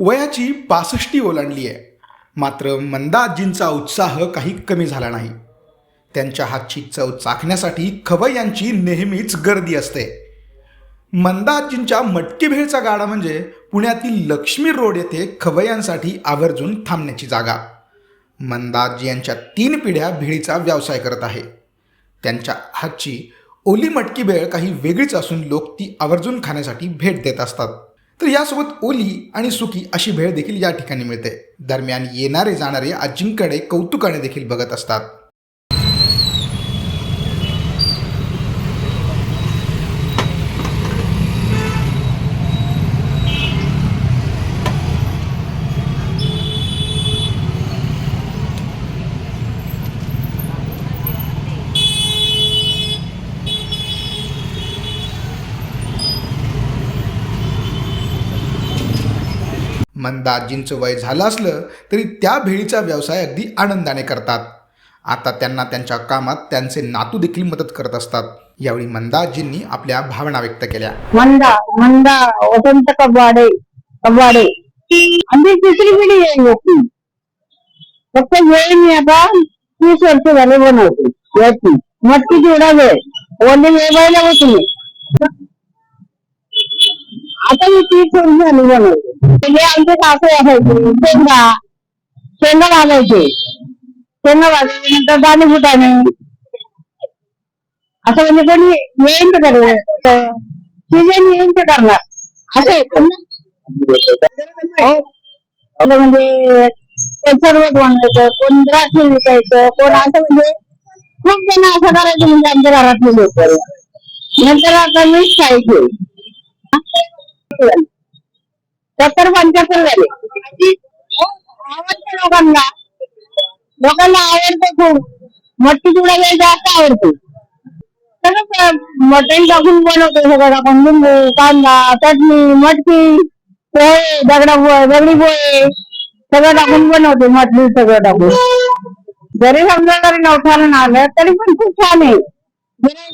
वयाची पासष्टी ओलांडली आहे. मात्र मंदा आजींचा उत्साह काही कमी झाला नाही. त्यांच्या हातची चव चाखण्यासाठी खवय्यांची नेहमीच गर्दी असते. मंदा आजींच्या मटकी भेळचा गाडा म्हणजे पुण्यातील लक्ष्मी रोड येथे खवय्यांसाठी आवर्जून थांबण्याची जागा. मंदाजी यांच्या तीन पिढ्या भेळीचा व्यवसाय करत आहे. त्यांच्या हातची ओली मटकी भेळ काही वेगळीच असून लोक ती आवर्जून खाण्यासाठी भेट देत असतात. तर यासोबत ओली आणि सुकी अशी भेळ देखील या ठिकाणी मिळते. दरम्यान येणारे जाणारे अजिंक्यकडे कौतुकाने देखील बघत असतात. मंदाजींचं वय झालं असलं तरी त्या भेळीचा व्यवसाय अगदी आनंदाने करतात. आता त्यांना त्यांच्या कामात त्यांचे नातू देखील मदत करत असतात. यावेळी मंदाजींनी आपल्या भावना व्यक्त केल्या. मंदा मंदा वसंत कबाडे कबाडे आमची तिसरी पिढी आहे याची फक्त वेळ मी आता तीस वर्ष झाले बनवते. याची. मटकी चिवडा वेळ. ओली वेळ बायला बसून आता मी ती वर्ष झाली बनवते पहिले आमचे सासू असायचे शेंगा शेंगा भाजायचे शेंगा भाजल्यानंतर दाणे फुटाणे असं म्हणजे कोणी येईन तर करणार सीजन येईन तर करणार. असं येतं ना. हो. म्हणजे सर्व बनवायचं कोण द्राक्ष विकायचं कोण असं म्हणजे खूप जण असं करायचं म्हणजे आमच्या घरातले लोक. नंतर आता मीच खायचे सत्तर पंच्याहत्तर झाले. हो, आवडतं लोकांना लोकांना आवडतं खूप. तुला चुडा जास्त आवडतो. सगळं मटण टाकून बनवतो सगळं टाकून लिंबू कांदा चटणी मटकी पोहे दगडा पोहे दगडी पोहे. सगळं टाकून बनवते मटली सगळं टाकून. जरी समजा जरी नवठानं आलं तरी पण खूप छान आहे.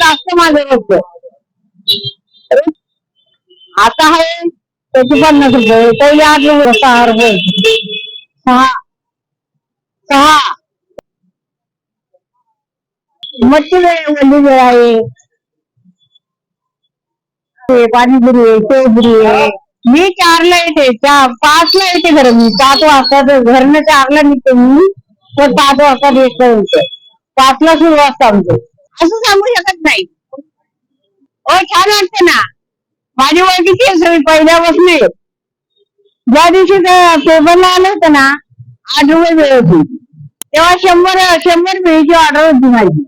जास्त माझं बघतो. आता आहे त्याची पन्नास रुपये. पहिले आठ रुपये सहा रुपये. सहा. सहा. मच्छी वेळ वल्ली वेळ आहे. ते पाणीपुरी आहे शेवपुरी आहे. मी चारला येते. चार पाचला येते खरं मी. सात वाजता घरनं चारला निघते मी. तर सात वाजता येत. पाचला सुरू वाजता आमचं. असं सांगू शकत नाही. ओ छान वाटते ना. माझी ओळखीची आहे सगळी पहिल्यापासून ज्या दिवशी पेपरला आलं होतं ना आठ रुपये वेळ होती. तेव्हा शंभर शंभर वेळीची ऑर्डर होती माझी.